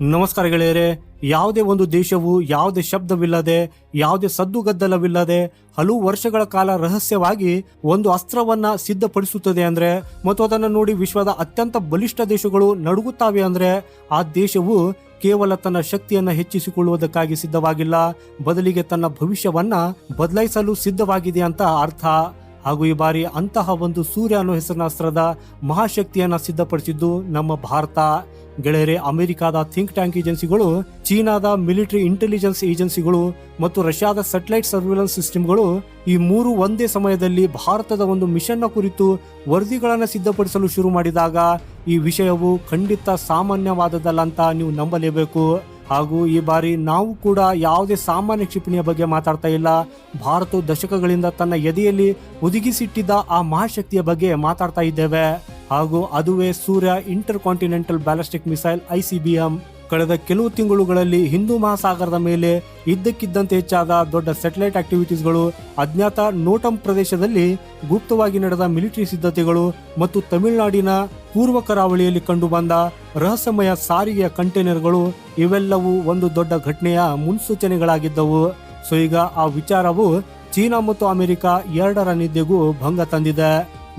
ನಮಸ್ಕಾರ ಗೆಳೆಯರೆ, ಯಾವುದೇ ಒಂದು ದೇಶವು ಯಾವುದೇ ಶಬ್ದವಿಲ್ಲದೆ, ಯಾವುದೇ ಸದ್ದುಗದ್ದಲವಿಲ್ಲದೆ, ಹಲವು ವರ್ಷಗಳ ಕಾಲ ರಹಸ್ಯವಾಗಿ ಒಂದು ಅಸ್ತ್ರವನ್ನ ಸಿದ್ಧಪಡಿಸುತ್ತದೆ ಅಂದ್ರೆ, ಮತ್ತು ಅದನ್ನು ನೋಡಿ ವಿಶ್ವದ ಅತ್ಯಂತ ಬಲಿಷ್ಠ ದೇಶಗಳು ನಡುಗುತ್ತವೆ ಅಂದ್ರೆ, ಆ ದೇಶವು ಕೇವಲ ತನ್ನ ಶಕ್ತಿಯನ್ನ ಹೆಚ್ಚಿಸಿಕೊಳ್ಳುವುದಕ್ಕಾಗಿ ಸಿದ್ಧವಾಗಿಲ್ಲ, ಬದಲಿಗೆ ತನ್ನ ಭವಿಷ್ಯವನ್ನ ಬದಲಾಯಿಸಲು ಸಿದ್ಧವಾಗಿದೆ ಅಂತ ಅರ್ಥ. ಹಾಗೂ ಈ ಬಾರಿ ಅಂತಹ ಒಂದು ಸೂರ್ಯ ಅನ್ನೋ ಹೆಸರಿನ ಮಹಾಶಕ್ತಿಯನ್ನ ಸಿದ್ಧಪಡಿಸಿದ್ದು ನಮ್ಮ ಭಾರತ. ಗೆಳೆಯರೆ, ಅಮೆರಿಕಾದ ಥಿಂಕ್ ಟ್ಯಾಂಕ್ ಏಜೆನ್ಸಿಗಳು, ಚೀನಾದ ಮಿಲಿಟರಿ ಇಂಟೆಲಿಜೆನ್ಸ್ ಏಜೆನ್ಸಿಗಳು ಮತ್ತು ರಷ್ಯಾದ ಸ್ಯಾಟಲೈಟ್ ಸರ್ವಿಲೆನ್ಸ್ ಸಿಸ್ಟಮ್ಗಳು ಈ ಮೂರು ಒಂದೇ ಸಮಯದಲ್ಲಿ ಭಾರತದ ಒಂದು ಮಿಷನ್ನ ಕುರಿತು ವರದಿಗಳನ್ನು ಸಿದ್ಧಪಡಿಸಲು ಶುರು ಮಾಡಿದಾಗ ಈ ವಿಷಯವು ಖಂಡಿತ ಸಾಮಾನ್ಯವಾದದಲ್ಲ ಅಂತ ನೀವು ನಂಬಲೇಬೇಕು. ಹಾಗೂ ಈ ಬಾರಿ ನಾವು ಕೂಡ ಯಾವುದೇ ಸಾಮಾನ್ಯ ಕ್ಷಿಪಣಿಯ ಬಗ್ಗೆ ಮಾತಾಡ್ತಾ ಇಲ್ಲ. ಭಾರತವು ದಶಕಗಳಿಂದ ತನ್ನ ಎದೆಯಲ್ಲಿ ಒದಗಿಸಿಟ್ಟಿದ್ದ ಆ ಮಹಾಶಕ್ತಿಯ ಬಗ್ಗೆ ಮಾತಾಡ್ತಾ ಇದ್ದೇವೆ. ಹಾಗೂ ಅದುವೇ Surya intercontinental ballistic missile ICBM. ಕಳೆದ ಕೆಲವು ತಿಂಗಳುಗಳಲ್ಲಿ ಹಿಂದೂ ಮಹಾಸಾಗರದ ಮೇಲೆ ಇದ್ದಕ್ಕಿದ್ದಂತೆ ಹೆಚ್ಚಾದ ದೊಡ್ಡ ಸ್ಯಾಟಲೈಟ್ ಆಕ್ಟಿವಿಟೀಸ್ಗಳು ಅಜ್ಞಾತ ನೋಟಂ ಪ್ರದೇಶದಲ್ಲಿ ಗುಪ್ತವಾಗಿ ನಡೆದ ಮಿಲಿಟರಿ ಸಿದ್ಧತೆಗಳು ಮತ್ತು ತಮಿಳುನಾಡಿನ ಪೂರ್ವ ಕರಾವಳಿಯಲ್ಲಿ ಕಂಡುಬಂದ ರಹಸ್ಯಮಯ ಸಾರಿಗೆಯ ಕಂಟೈನರ್ಗಳು ಇವೆಲ್ಲವೂ ಒಂದು ದೊಡ್ಡ ಘಟನೆಯ ಮುನ್ಸೂಚನೆಗಳಾಗಿದ್ದವು. ಸೊ ಈಗ ಆ ವಿಚಾರವು ಚೀನಾ ಮತ್ತು ಅಮೆರಿಕ ಎರಡರ ನಿದ್ದೆಗೂ ಭಂಗ ತಂದಿದೆ.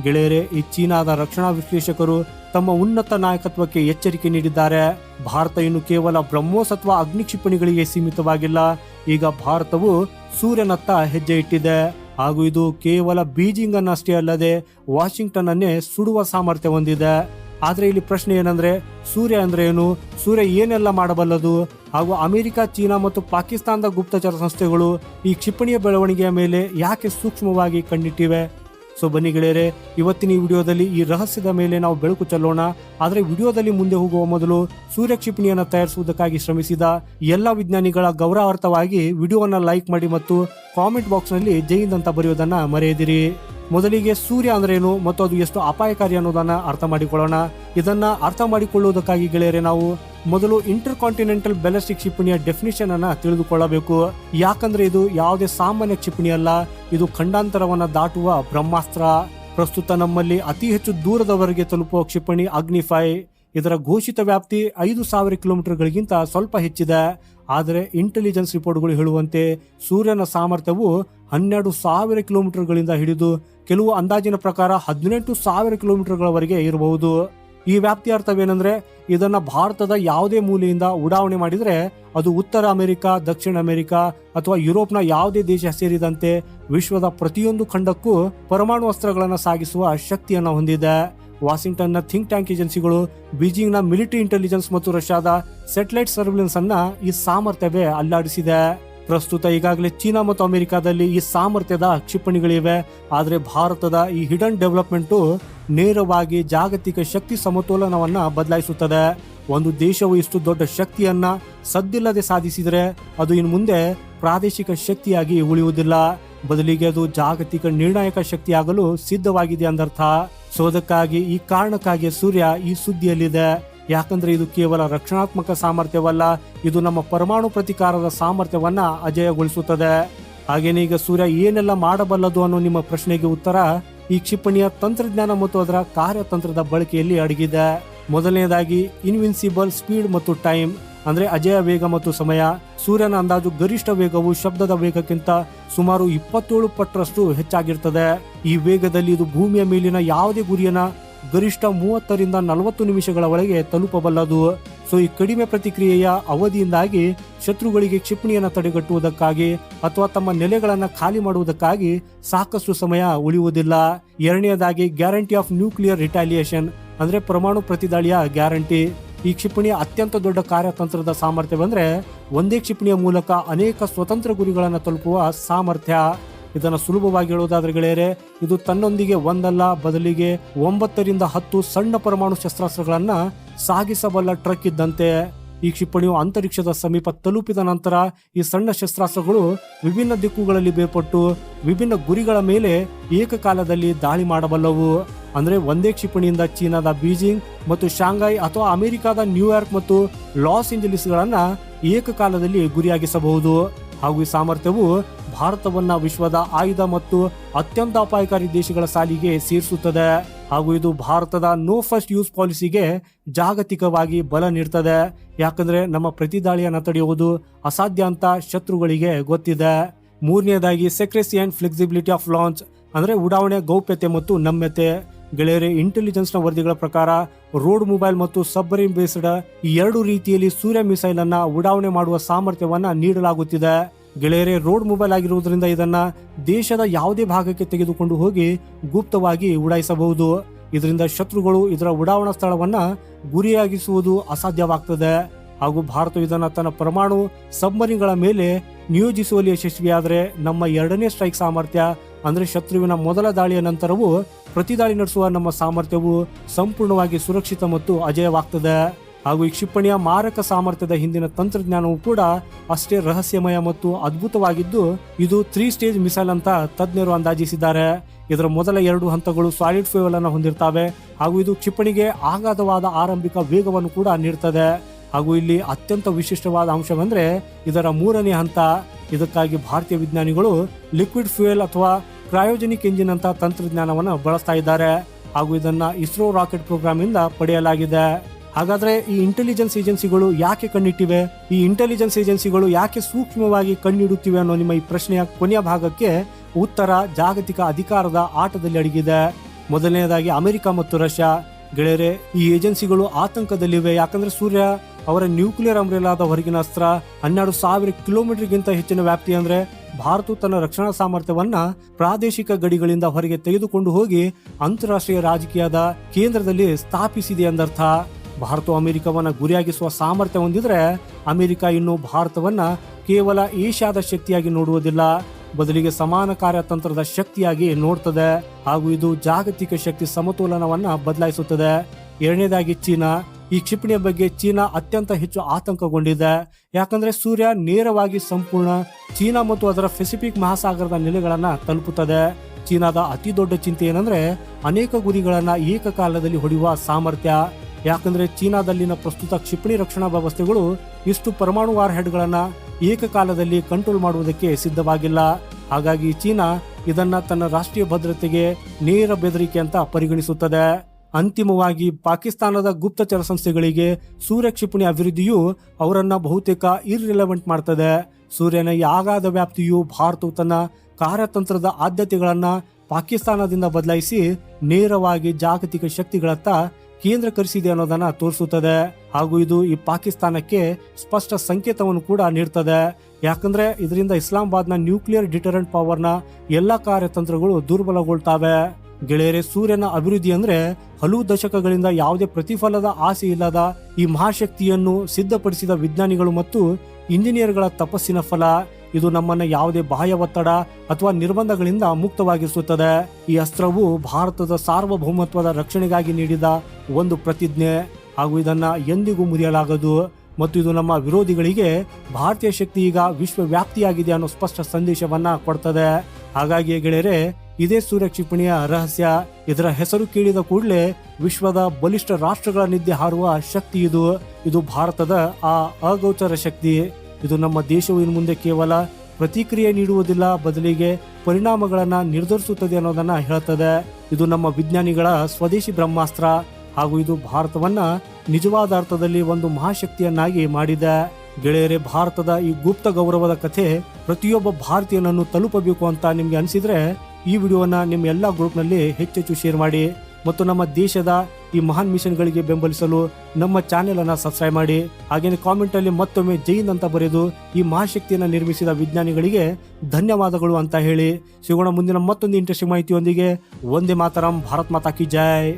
ಗೆಳೆಯರೆ, ಈ ಚೀನಾದ ರಕ್ಷಣಾ ವಿಶ್ಲೇಷಕರು ತಮ್ಮ ಉನ್ನತ ನಾಯಕತ್ವಕ್ಕೆ ಎಚ್ಚರಿಕೆ ನೀಡಿದ್ದಾರೆ. ಭಾರತ ಇನ್ನು ಕೇವಲ ಬ್ರಹ್ಮೋಸ್ ಅಥವಾ ಅಗ್ನಿ ಕ್ಷಿಪಣಿಗಳಿಗೆ ಸೀಮಿತವಾಗಿಲ್ಲ. ಈಗ ಭಾರತವು ಸೂರ್ಯನತ್ತ ಹೆಜ್ಜೆ ಇಟ್ಟಿದೆ. ಹಾಗೂ ಇದು ಕೇವಲ ಬೀಜಿಂಗ್ ಅನ್ನಷ್ಟೇ ಅಲ್ಲದೆ ವಾಷಿಂಗ್ಟನ್ ಅನ್ನೇ ಸುಡುವ ಸಾಮರ್ಥ್ಯ ಹೊಂದಿದೆ. ಆದರೆ ಇಲ್ಲಿ ಪ್ರಶ್ನೆ ಏನಂದ್ರೆ, ಸೂರ್ಯ ಅಂದ್ರೆ ಏನು? ಸೂರ್ಯ ಏನೆಲ್ಲ ಮಾಡಬಲ್ಲದು? ಹಾಗೂ ಅಮೆರಿಕ, ಚೀನಾ ಮತ್ತು ಪಾಕಿಸ್ತಾನದ ಗುಪ್ತಚರ ಸಂಸ್ಥೆಗಳು ಈ ಕ್ಷಿಪಣಿಯ ಬೆಳವಣಿಗೆಯ ಮೇಲೆ ಯಾಕೆ ಸೂಕ್ಷ್ಮವಾಗಿ ಕಣ್ಣಿಟ್ಟಿವೆ? ಸೊ ಬನ್ನಿ ಗೆಳೆಯರೆ, ಇವತ್ತಿನ ಈ ವಿಡಿಯೋದಲ್ಲಿ ಈ ರಹಸ್ಯದ ಮೇಲೆ ನಾವು ಬೆಳಕು ಚೆಲ್ಲೋಣ. ಆದರೆ ವಿಡಿಯೋದಲ್ಲಿ ಮುಂದೆ ಹೋಗುವ ಮೊದಲು ಸೂರ್ಯ ಕ್ಷಿಪಣಿಯನ್ನು ತಯಾರಿಸುವುದಕ್ಕಾಗಿ ಶ್ರಮಿಸಿದ ಎಲ್ಲ ವಿಜ್ಞಾನಿಗಳ ಗೌರವಾರ್ಥವಾಗಿ ವಿಡಿಯೋವನ್ನು ಲೈಕ್ ಮಾಡಿ ಮತ್ತು ಕಾಮೆಂಟ್ ಬಾಕ್ಸ್ನಲ್ಲಿ ಜೈ ಹಿಂದ್ ಅಂತ ಬರೆಯೋದನ್ನ ಮರೆಯದಿರಿ. ಮೊದಲಿಗೆ ಸೂರ್ಯ ಅಂದ್ರೇನು ಮತ್ತು ಅದು ಎಷ್ಟು ಅಪಾಯಕಾರಿ ಅನ್ನೋದನ್ನ ಅರ್ಥ ಮಾಡಿಕೊಳ್ಳೋಣ. ಇದನ್ನ ಅರ್ಥ ಮಾಡಿಕೊಳ್ಳುವುದಕ್ಕಾಗಿ ಗೆಳೆಯರೆ, ನಾವು ಮೊದಲು ಇಂಟರ್ ಕಾಂಟಿನೆಂಟಲ್ ಬೆಲೆಸ್ಟಿಕ್ ಕ್ಷಿಪಣಿಯ ಡೆಫಿನಿಷನ್ ಅನ್ನ ತಿಳಿದುಕೊಳ್ಳಬೇಕು. ಯಾಕಂದ್ರೆ ಇದು ಯಾವುದೇ ಸಾಮಾನ್ಯ ಕ್ಷಿಪಣಿ ಅಲ್ಲ, ಇದು ಖಂಡಾಂತರವನ್ನ ದಾಟುವ ಬ್ರಹ್ಮಾಸ್ತ್ರ. ಪ್ರಸ್ತುತ ನಮ್ಮಲ್ಲಿ ಅತಿ ಹೆಚ್ಚು ದೂರದವರೆಗೆ ತಲುಪುವ ಕ್ಷಿಪಣಿ ಅಗ್ನಿಫೈ ಇದರ ಘೋಷಿತ ವ್ಯಾಪ್ತಿ ಐದು ಸಾವಿರ ಕಿಲೋಮೀಟರ್ಗಳಿಗಿಂತ ಸ್ವಲ್ಪ ಹೆಚ್ಚಿದೆ. ಆದರೆ ಇಂಟೆಲಿಜೆನ್ಸ್ ರಿಪೋರ್ಟ್ಗಳು ಹೇಳುವಂತೆ ಸೂರ್ಯನ ಸಾಮರ್ಥ್ಯವು ಹನ್ನೆರಡು ಸಾವಿರ ಕಿಲೋಮೀಟರ್ಗಳಿಂದ ಹಿಡಿದು ಕೆಲವು ಅಂದಾಜಿನ ಪ್ರಕಾರ ಹದಿನೆಂಟು ಸಾವಿರ ಕಿಲೋಮೀಟರ್ಗಳವರೆಗೆ ಇರಬಹುದು. ಈ ವ್ಯಾಪ್ತಿಯ ಅರ್ಥವೇನೆಂದ್ರೆ ಇದನ್ನ ಭಾರತದ ಯಾವುದೇ ಮೂಲೆಯಿಂದ ಉಡಾವಣೆ ಮಾಡಿದರೆ ಅದು ಉತ್ತರ ಅಮೆರಿಕ, ದಕ್ಷಿಣ ಅಮೆರಿಕ ಅಥವಾ ಯುರೋಪ್ನ ಯಾವುದೇ ದೇಶ ಸೇರಿದಂತೆ ವಿಶ್ವದ ಪ್ರತಿಯೊಂದು ಖಂಡಕ್ಕೂ ಪರಮಾಣು ಅಸ್ತ್ರಗಳನ್ನು ಸಾಗಿಸುವ ಶಕ್ತಿಯನ್ನು ಹೊಂದಿದೆ. ವಾಷಿಂಗ್ಟನ್ನ ಥಿಂಕ್ ಟ್ಯಾಂಕ್ ಏಜೆನ್ಸಿಗಳು, ಬೀಜಿಂಗ್ನ ಮಿಲಿಟರಿ ಇಂಟೆಲಿಜೆನ್ಸ್ ಮತ್ತು ರಷ್ಯಾದ ಸ್ಯಾಟಲೈಟ್ ಸರ್ವಿಲೆನ್ಸ್ ಅನ್ನ ಈ ಸಾಮರ್ಥ್ಯವೇ ಅಲ್ಲಾಡಿಸಿದೆ. ಪ್ರಸ್ತುತ ಈಗಾಗಲೇ ಚೀನಾ ಮತ್ತು ಅಮೆರಿಕಾದಲ್ಲಿ ಈ ಸಾಮರ್ಥ್ಯದ ಕ್ಷಿಪಣಿಗಳಿವೆ. ಆದರೆ ಭಾರತದ ಈ ಹಿಡನ್ ಡೆವಲಪ್ಮೆಂಟು ನೇರವಾಗಿ ಜಾಗತಿಕ ಶಕ್ತಿ ಸಮತೋಲನವನ್ನು ಬದಲಾಯಿಸುತ್ತದೆ. ಒಂದು ದೇಶವು ಇಷ್ಟು ದೊಡ್ಡ ಶಕ್ತಿಯನ್ನ ಸದ್ದಿಲ್ಲದೆ ಸಾಧಿಸಿದರೆ ಅದು ಇನ್ನು ಮುಂದೆ ಪ್ರಾದೇಶಿಕ ಶಕ್ತಿಯಾಗಿ ಉಳಿಯುವುದಿಲ್ಲ. ಬದಲಿಗೆ ಅದು ಜಾಗತಿಕ ನಿರ್ಣಾಯಕ ಶಕ್ತಿಯಾಗಲು ಸಿದ್ಧವಾಗಿದೆ ಅಂದರ್ಥ. ಸೊ ಈ ಕಾರಣಕ್ಕಾಗಿ ಸೂರ್ಯ ಈ ಸುದ್ದಿಯಲ್ಲಿದೆ. ಯಾಕಂದ್ರೆ ಇದು ಕೇವಲ ರಕ್ಷಣಾತ್ಮಕ ಸಾಮರ್ಥ್ಯವಲ್ಲ, ಇದು ನಮ್ಮ ಪರಮಾಣು ಪ್ರತಿಕಾರದ ಸಾಮರ್ಥ್ಯವನ್ನ ಅಜಯಗೊಳಿಸುತ್ತದೆ. ಹಾಗೇನೆ ಈಗ ಸೂರ್ಯ ಏನೆಲ್ಲ ಮಾಡಬಲ್ಲದು ಅನ್ನೋ ನಿಮ್ಮ ಪ್ರಶ್ನೆಗೆ ಉತ್ತರ ಈ ಕ್ಷಿಪಣಿಯ ತಂತ್ರಜ್ಞಾನ ಮತ್ತು ಅದರ ಕಾರ್ಯತಂತ್ರದ ಬಳಕೆಯಲ್ಲಿ ಅಡಗಿದೆ. ಮೊದಲನೇದಾಗಿ ಇನ್ವಿನ್ಸಿಬಲ್ ಸ್ಪೀಡ್ ಮತ್ತು ಟೈಮ್ ಅಂದ್ರೆ ಅಜಯ ವೇಗ ಮತ್ತು ಸಮಯ. ಸೂರ್ಯನ ಅಂದಾಜು ಗರಿಷ್ಠ ವೇಗವು ಶಬ್ದದ ವೇಗಕ್ಕಿಂತ ಸುಮಾರು ಇಪ್ಪತ್ತೇಳು ಪಟ್ಟರಷ್ಟು ಹೆಚ್ಚಾಗಿರ್ತದೆ. ಈ ವೇಗದಲ್ಲಿ ಇದು ಭೂಮಿಯ ಮೇಲಿನ ಯಾವುದೇ ಗುರಿಯನ್ನ ಗರಿಷ್ಠ ಮೂವತ್ತರಿಂದ ನಲವತ್ತು ನಿಮಿಷಗಳ ಒಳಗೆ ತಲುಪಬಲ್ಲದು. ಸೊ, ಈ ಕಡಿಮೆ ಪ್ರತಿಕ್ರಿಯೆಯ ಅವಧಿಯಿಂದಾಗಿ ಶತ್ರುಗಳಿಗೆ ಕ್ಷಿಪಣಿಯನ್ನು ತಡೆಗಟ್ಟುವುದಕ್ಕಾಗಿ ಅಥವಾ ತಮ್ಮ ನೆಲೆಗಳನ್ನು ಖಾಲಿ ಮಾಡುವುದಕ್ಕಾಗಿ ಸಾಕಷ್ಟು ಸಮಯ ಉಳಿಯುವುದಿಲ್ಲ. ಎರಡನೆಯದಾಗಿ ಗ್ಯಾರಂಟಿ ಆಫ್ ನ್ಯೂಕ್ಲಿಯರ್ ರಿಟಾಲಿಯೇಷನ್, ಅಂದ್ರೆ ಪರಮಾಣು ಪ್ರತಿದಾಳಿಯ ಗ್ಯಾರಂಟಿ. ಈ ಕ್ಷಿಪಣಿಯ ಅತ್ಯಂತ ದೊಡ್ಡ ಕಾರ್ಯತಂತ್ರದ ಸಾಮರ್ಥ್ಯವೆಂದರೆ, ಒಂದೇ ಕ್ಷಿಪಣಿಯ ಮೂಲಕ ಅನೇಕ ಸ್ವತಂತ್ರ ಗುರಿಗಳನ್ನು ತಲುಪುವ ಸಾಮರ್ಥ್ಯ. ಇದನ್ನು ಸುಲಭವಾಗಿ ಹೇಳುವುದಾದ್ರೆ ಗೆಳೆಯರೆ, ಇದು ತನ್ನೊಂದಿಗೆ ಒಂದಲ್ಲ, ಬದಲಿಗೆ ಒಂಬತ್ತರಿಂದ ಹತ್ತು ಸಣ್ಣ ಪರಮಾಣು ಶಸ್ತ್ರಾಸ್ತ್ರಗಳನ್ನ ಸಾಗಿಸಬಲ್ಲ ಟ್ರಕ್ ಇದ್ದಂತೆ. ಈ ಕ್ಷಿಪಣಿಯು ಅಂತರಿಕ್ಷದ ಸಮೀಪ ತಲುಪಿದ ನಂತರ ಈ ಸಣ್ಣ ಶಸ್ತ್ರಾಸ್ತ್ರಗಳು ವಿಭಿನ್ನ ದಿಕ್ಕುಗಳಲ್ಲಿ ಬೇರ್ಪಟ್ಟು ವಿಭಿನ್ನ ಗುರಿಗಳ ಮೇಲೆ ಏಕಕಾಲದಲ್ಲಿ ದಾಳಿ ಮಾಡಬಲ್ಲವು. ಅಂದ್ರೆ ಒಂದೇ ಕ್ಷಿಪಣಿಯಿಂದ ಚೀನಾದ ಬೀಜಿಂಗ್ ಮತ್ತು ಶಾಂಘೈ ಅಥವಾ ಅಮೆರಿಕದ ನ್ಯೂಯಾರ್ಕ್ ಮತ್ತು ಲಾಸ್ ಏಂಜಲೀಸ್ಗಳನ್ನ ಏಕಕಾಲದಲ್ಲಿ ಗುರಿಯಾಗಿಸಬಹುದು. ಹಾಗೂ ಈ ಸಾಮರ್ಥ್ಯವು ಭಾರತವನ್ನ ವಿಶ್ವದ ಆಯುಧ ಮತ್ತು ಅತ್ಯಂತ ಅಪಾಯಕಾರಿ ದೇಶಗಳ ಸಾಲಿಗೆ ಸೇರಿಸುತ್ತದೆ. ಹಾಗೂ ಇದು ಭಾರತದ ನೋ ಫಸ್ಟ್ ಯೂಸ್ ಪಾಲಿಸಿಗೆ ಜಾಗತಿಕವಾಗಿ ಬಲ ನೀಡ್ತದೆ. ಯಾಕಂದ್ರೆ ನಮ್ಮ ಪ್ರತಿದಾಳಿಯನ್ನು ತಡೆಯುವುದು ಅಸಾಧ್ಯ ಅಂತ ಶತ್ರುಗಳಿಗೆ ಗೊತ್ತಿದೆ. ಮೂರನೇದಾಗಿ secrecy and flexibility of launch ಅಂದ್ರೆ ಉಡಾವಣೆ, ಗೌಪ್ಯತೆ ಮತ್ತು ನಮ್ಯತೆ. ಗೆಳೆಯರೆ ಇಂಟೆಲಿಜೆನ್ಸ್ನ ವರದಿಗಳ ಪ್ರಕಾರ ರೋಡ್ ಮೊಬೈಲ್ ಮತ್ತು ಸಬ್ಮರೀನ್ ಬೇಸ್ಡ್ ಈ ಎರಡು ರೀತಿಯಲ್ಲಿ ಸೂರ್ಯ ಮಿಸೈಲ್ ಅನ್ನ ಉಡಾವಣೆ ಮಾಡುವ ಸಾಮರ್ಥ್ಯವನ್ನ ನೀಡಲಾಗುತ್ತಿದೆ. ಗೆಳೆಯರೆ, ರೋಡ್ ಮೊಬೈಲ್ ಆಗಿರುವುದರಿಂದ ಇದನ್ನ ದೇಶದ ಯಾವುದೇ ಭಾಗಕ್ಕೆ ತೆಗೆದುಕೊಂಡು ಹೋಗಿ ಗುಪ್ತವಾಗಿ ಉಡಾಯಿಸಬಹುದು. ಇದರಿಂದ ಶತ್ರುಗಳು ಇದರ ಉಡಾವಣಾ ಸ್ಥಳವನ್ನ ಗುರಿಯಾಗಿಸುವುದು ಅಸಾಧ್ಯವಾಗ್ತದೆ. ಹಾಗೂ ಭಾರತ ಇದನ್ನ ತನ್ನ ಪರಮಾಣು ಸಬ್ಮರಿನ್ಗಳ ಮೇಲೆ ನಿಯೋಜಿಸುವಲ್ಲಿ ಯಶಸ್ವಿಯಾದರೆ ನಮ್ಮ ಎರಡನೇ ಸ್ಟ್ರೈಕ್ ಸಾಮರ್ಥ್ಯ, ಅಂದರೆ ಶತ್ರುವಿನ ಮೊದಲ ದಾಳಿಯ ನಂತರವೂ ಪ್ರತಿದಾಳಿ ನಡೆಸುವ ನಮ್ಮ ಸಾಮರ್ಥ್ಯವು ಸಂಪೂರ್ಣವಾಗಿ ಸುರಕ್ಷಿತ ಮತ್ತು ಅಜಯವಾಗ್ತದೆ. ಹಾಗೂ ಈ ಕ್ಷಿಪಣಿಯ ಮಾರಕ ಸಾಮರ್ಥ್ಯದ ಹಿಂದಿನ ತಂತ್ರಜ್ಞಾನವು ಕೂಡ ಅಷ್ಟೇ ರಹಸ್ಯಮಯ ಮತ್ತು ಅದ್ಭುತವಾಗಿದ್ದು, ಇದು ತ್ರೀ ಸ್ಟೇಜ್ ಮಿಸೈಲ್ ಅಂತ ತಜ್ಞರು ಅಂದಾಜಿಸಿದ್ದಾರೆ. ಇದರ ಮೊದಲ ಎರಡು ಹಂತಗಳು ಸಾಲಿಡ್ ಫ್ಯೂಯಲ್ ಅನ್ನು ಹೊಂದಿರ್ತವೆ ಹಾಗೂ ಇದು ಕ್ಷಿಪಣಿಗೆ ಆಘಾತವಾದ ಆರಂಭಿಕ ವೇಗವನ್ನು ಕೂಡ ನೀಡುತ್ತದೆ ಹಾಗೂ ಇಲ್ಲಿ ಅತ್ಯಂತ ವಿಶಿಷ್ಟವಾದ ಅಂಶವೆಂದರೆ ಇದರ ಮೂರನೇ ಹಂತ. ಇದಕ್ಕಾಗಿ ಭಾರತೀಯ ವಿಜ್ಞಾನಿಗಳು ಲಿಕ್ವಿಡ್ ಫ್ಯೂಯಲ್ ಅಥವಾ ಕ್ರಯೋಜೆನಿಕ್ ಎಂಜಿನ್ ಅಂತ ತಂತ್ರಜ್ಞಾನವನ್ನು ಬಳಸ್ತಾ ಇದ್ದಾರೆ. ಹಾಗೂ ಇದನ್ನ ಇಸ್ರೋ ರಾಕೆಟ್ ಪ್ರೋಗ್ರಾಮ್ ಇಂದ ಪಡೆಯಲಾಗಿದೆ. ಹಾಗಾದ್ರೆ ಈ ಇಂಟೆಲಿಜೆನ್ಸ್ ಏಜೆನ್ಸಿಗಳು ಯಾಕೆ ಕಣ್ಣಿಟ್ಟಿವೆ? ಈ ಇಂಟೆಲಿಜೆನ್ಸ್ ಏಜೆನ್ಸಿಗಳು ಯಾಕೆ ಸೂಕ್ಷ್ಮವಾಗಿ ಕಣ್ಣಿಡುತ್ತಿವೆ ಅನ್ನೋ ನಿಮ್ಮ ಈ ಪ್ರಶ್ನೆಯ ಕೊನೆಯ ಭಾಗಕ್ಕೆ ಉತ್ತರ ಜಾಗತಿಕ ಅಧಿಕಾರದ ಆಟದಲ್ಲಿ ಅಡಗಿದೆ. ಮೊದಲನೆಯದಾಗಿ ಅಮೆರಿಕ ಮತ್ತು ರಷ್ಯಾ. ಗೆಳೆಯರೆ, ಈ ಏಜೆನ್ಸಿಗಳು ಆತಂಕದಲ್ಲಿವೆ. ಯಾಕಂದ್ರೆ ಸೂರ್ಯ ಅವರ ನ್ಯೂಕ್ಲಿಯರ್ ಅಂಬ್ರೆಲಾದ ಹೊರಗಿನ ಅಸ್ತ್ರ ಹನ್ನೆರಡು ಸಾವಿರ ಕಿಲೋಮೀಟರ್ಗಿಂತ ಹೆಚ್ಚಿನ ವ್ಯಾಪ್ತಿ ಅಂದ್ರೆ ಭಾರತ ತನ್ನ ರಕ್ಷಣಾ ಸಾಮರ್ಥ್ಯವನ್ನ ಪ್ರಾದೇಶಿಕ ಗಡಿಗಳಿಂದ ಹೊರಗೆ ತೆಗೆದುಕೊಂಡು ಹೋಗಿ ಅಂತಾರಾಷ್ಟ್ರೀಯ ರಾಜಕೀಯದ ಕೇಂದ್ರದಲ್ಲಿ ಸ್ಥಾಪಿಸಿದೆ ಎಂದರ್ಥ ಭಾರತ ಅಮೆರಿಕವನ್ನ ಗುರಿಯಾಗಿಸುವ ಸಾಮರ್ಥ್ಯ ಹೊಂದಿದ್ರೆ ಅಮೆರಿಕ ಇನ್ನು ಭಾರತವನ್ನ ಕೇವಲ ಏಷ್ಯಾದ ಶಕ್ತಿಯಾಗಿ ನೋಡುವುದಿಲ್ಲ. ಬದಲಿಗೆ ಸಮಾನ ಕಾರ್ಯತಂತ್ರದ ಶಕ್ತಿಯಾಗಿ ನೋಡ್ತದೆ. ಹಾಗೂ ಇದು ಜಾಗತಿಕ ಶಕ್ತಿ ಸಮತೋಲನವನ್ನ ಬದಲಾಯಿಸುತ್ತದೆ. ಎರಡನೇದಾಗಿ ಚೀನಾ. ಈ ಕ್ಷಿಪಣಿಯ ಬಗ್ಗೆ ಚೀನಾ ಅತ್ಯಂತ ಹೆಚ್ಚು ಆತಂಕಗೊಂಡಿದೆ. ಯಾಕಂದ್ರೆ ಸೂರ್ಯ ನೇರವಾಗಿ ಸಂಪೂರ್ಣ ಚೀನಾ ಮತ್ತು ಅದರ ಪೆಸಿಫಿಕ್ ಮಹಾಸಾಗರದ ನೆಲೆಗಳನ್ನ ತಲುಪುತ್ತದೆ. ಚೀನಾದ ಅತಿ ದೊಡ್ಡ ಚಿಂತೆ ಏನಂದ್ರೆ ಅನೇಕ ಗುರಿಗಳನ್ನ ಏಕಕಾಲದಲ್ಲಿ ಹೊಡೆಯುವ ಸಾಮರ್ಥ್ಯ. ಯಾಕಂದ್ರೆ ಚೀನಾದಲ್ಲಿನ ಪ್ರಸ್ತುತ ಕ್ಷಿಪಣಿ ರಕ್ಷಣಾ ವ್ಯವಸ್ಥೆಗಳು ಇಷ್ಟು ಪರಮಾಣು ವಾರ್ ಹೆಡ್ಗಳನ್ನ ಏಕಕಾಲದಲ್ಲಿ ಕಂಟ್ರೋಲ್ ಮಾಡುವುದಕ್ಕೆ ಸಿದ್ಧವಾಗಿಲ್ಲ. ಹಾಗಾಗಿ ಚೀನಾ ಇದನ್ನ ತನ್ನ ರಾಷ್ಟ್ರೀಯ ಭದ್ರತೆಗೆ ನೇರ ಬೆದರಿಕೆ ಅಂತ ಪರಿಗಣಿಸುತ್ತದೆ. ಅಂತಿಮವಾಗಿ ಪಾಕಿಸ್ತಾನದ ಗುಪ್ತಚರ ಸಂಸ್ಥೆಗಳಿಗೆ ಸೂರ್ಯ ಕ್ಷಿಪಣಿ ಅಭಿವೃದ್ಧಿಯು ಅವರನ್ನ ಬಹುತೇಕ ಇರ್ರಿಲೆವೆಂಟ್ ಮಾಡ್ತದೆ. ಸೂರ್ಯನ ಯಾಗಾದ ವ್ಯಾಪ್ತಿಯು ಭಾರತವು ತನ್ನ ಕಾರ್ಯತಂತ್ರದ ಆದ್ಯತೆಗಳನ್ನ ಪಾಕಿಸ್ತಾನದಿಂದ ಬದಲಾಯಿಸಿ ನೇರವಾಗಿ ಜಾಗತಿಕ ಶಕ್ತಿಗಳತ್ತ ಕೇಂದ್ರೀಕರಿಸಿದೆ ಅನ್ನೋದನ್ನ ತೋರಿಸುತ್ತದೆ. ಹಾಗೂ ಇದು ಈ ಪಾಕಿಸ್ತಾನಕ್ಕೆ ಸ್ಪಷ್ಟ ಸಂಕೇತವನ್ನು ಕೂಡ ನೀಡ್ತದೆ. ಯಾಕಂದ್ರೆ ಇದರಿಂದ ಇಸ್ಲಾಮಾಬಾದ್ನ ನ್ಯೂಕ್ಲಿಯರ್ ಡಿಟರೆಂಟ್ ಪವರ್ನ ಎಲ್ಲಾ ಕಾರ್ಯತಂತ್ರಗಳು ದುರ್ಬಲಗೊಳ್ತಾವೆ. ಗೆಳೆಯರೆ, ಸೂರ್ಯನ ಅಭಿವೃದ್ಧಿ ಅಂದ್ರೆ ಹಲವು ದಶಕಗಳಿಂದ ಯಾವುದೇ ಪ್ರತಿಫಲದ ಆಸೆ ಇಲ್ಲದ ಈ ಮಹಾಶಕ್ತಿಯನ್ನು ಸಿದ್ಧಪಡಿಸಿದ ವಿಜ್ಞಾನಿಗಳು ಮತ್ತು ಇಂಜಿನಿಯರ್ಗಳ ತಪಸ್ಸಿನ ಫಲ. ಇದು ನಮ್ಮನ್ನ ಯಾವುದೇ ಬಾಹ್ಯ ಒತ್ತಡ ಅಥವಾ ನಿರ್ಬಂಧಗಳಿಂದ ಮುಕ್ತವಾಗಿಸುತ್ತದೆ. ಈ ಅಸ್ತ್ರವು ಭಾರತದ ಸಾರ್ವಭೌಮತ್ವದ ರಕ್ಷಣೆಗಾಗಿ ನೀಡಿದ ಒಂದು ಪ್ರತಿಜ್ಞೆ. ಹಾಗೂ ಇದನ್ನ ಎಂದಿಗೂ ಮುರಿಯಲಾಗದು. ಮತ್ತು ಇದು ನಮ್ಮ ವಿರೋಧಿಗಳಿಗೆ ಭಾರತೀಯ ಶಕ್ತಿ ಈಗ ವಿಶ್ವವ್ಯಾಪ್ತಿಯಾಗಿದೆ ಅನ್ನೋ ಸ್ಪಷ್ಟ ಸಂದೇಶವನ್ನ ಕೊಡ್ತದೆ. ಹಾಗಾಗಿ ಗೆಳೆಯರೆ, ಇದೇ ಸೂರ್ಯ ಕ್ಷಿಪಣಿಯ ರಹಸ್ಯ. ಇದರ ಹೆಸರು ಕೇಳಿದ ಕೂಡಲೇ ವಿಶ್ವದ ಬಲಿಷ್ಠ ರಾಷ್ಟ್ರಗಳ ನಿದ್ದೆ ಹಾರುವ ಶಕ್ತಿ ಇದು. ಇದು ಭಾರತದ ಆ ಅಗೋಚರ ಶಕ್ತಿ. ಇದು ನಮ್ಮ ದೇಶವು ಇನ್ನು ಮುಂದೆ ಕೇವಲ ಪ್ರತಿಕ್ರಿಯೆ ನೀಡುವುದಿಲ್ಲ, ಬದಲಿಗೆ ಪರಿಣಾಮಗಳನ್ನು ನಿರ್ಧರಿಸುತ್ತದೆ ಅನ್ನೋದನ್ನ ಹೇಳ್ತದೆ. ಇದು ನಮ್ಮ ವಿಜ್ಞಾನಿಗಳ ಸ್ವದೇಶಿ ಬ್ರಹ್ಮಾಸ್ತ್ರ ಹಾಗೂ ಇದು ಭಾರತವನ್ನ ನಿಜವಾದ ಅರ್ಥದಲ್ಲಿ ಒಂದು ಮಹಾಶಕ್ತಿಯನ್ನಾಗಿ ಮಾಡಿದೆ. ಗೆಳೆಯರೇ, ಭಾರತದ ಈ ಗುಪ್ತ ಗೌರವದ ಕಥೆ ಪ್ರತಿಯೊಬ್ಬ ಭಾರತೀಯನನ್ನು ತಲುಪಬೇಕು ಅಂತ ನಿಮ್ಗೆ ಅನಿಸಿದ್ರೆ ಈ ವಿಡಿಯೋನ ನಿಮ್ಮ ಎಲ್ಲ ಗ್ರೂಪ್ನಲ್ಲಿ ಹೆಚ್ಚೆಚ್ಚು ಶೇರ್ ಮಾಡಿ. ಮತ್ತು ನಮ್ಮ ದೇಶದ ಈ ಮಹಾನ್ ಮಿಷನ್ಗಳಿಗೆ ಬೆಂಬಲಿಸಲು ನಮ್ಮ ಚಾನೆಲ್ ಅನ್ನ ಸಬ್ಸ್ಕ್ರೈಬ್ ಮಾಡಿ. ಹಾಗೇನೆ ಕಾಮೆಂಟ್ ಅಲ್ಲಿ ಮತ್ತೊಮ್ಮೆ ಜೈನ್ ಅಂತ ಬರೆದು ಈ ಮಹಾಶಕ್ತಿಯನ್ನ ನಿರ್ಮಿಸಿದ ವಿಜ್ಞಾನಿಗಳಿಗೆ ಧನ್ಯವಾದಗಳು ಅಂತ ಹೇಳಿ. ಸಿಗೋಣ ಮುಂದಿನ ಮತ್ತೊಂದು ಇಂಟ್ರೆಸ್ಟಿಂಗ್ ಮಾಹಿತಿಯೊಂದಿಗೆ. ಒಂದೇ ಮಾತರಂ, ಭಾರತ್ ಮಾತಾ ಕಿ ಜೈ.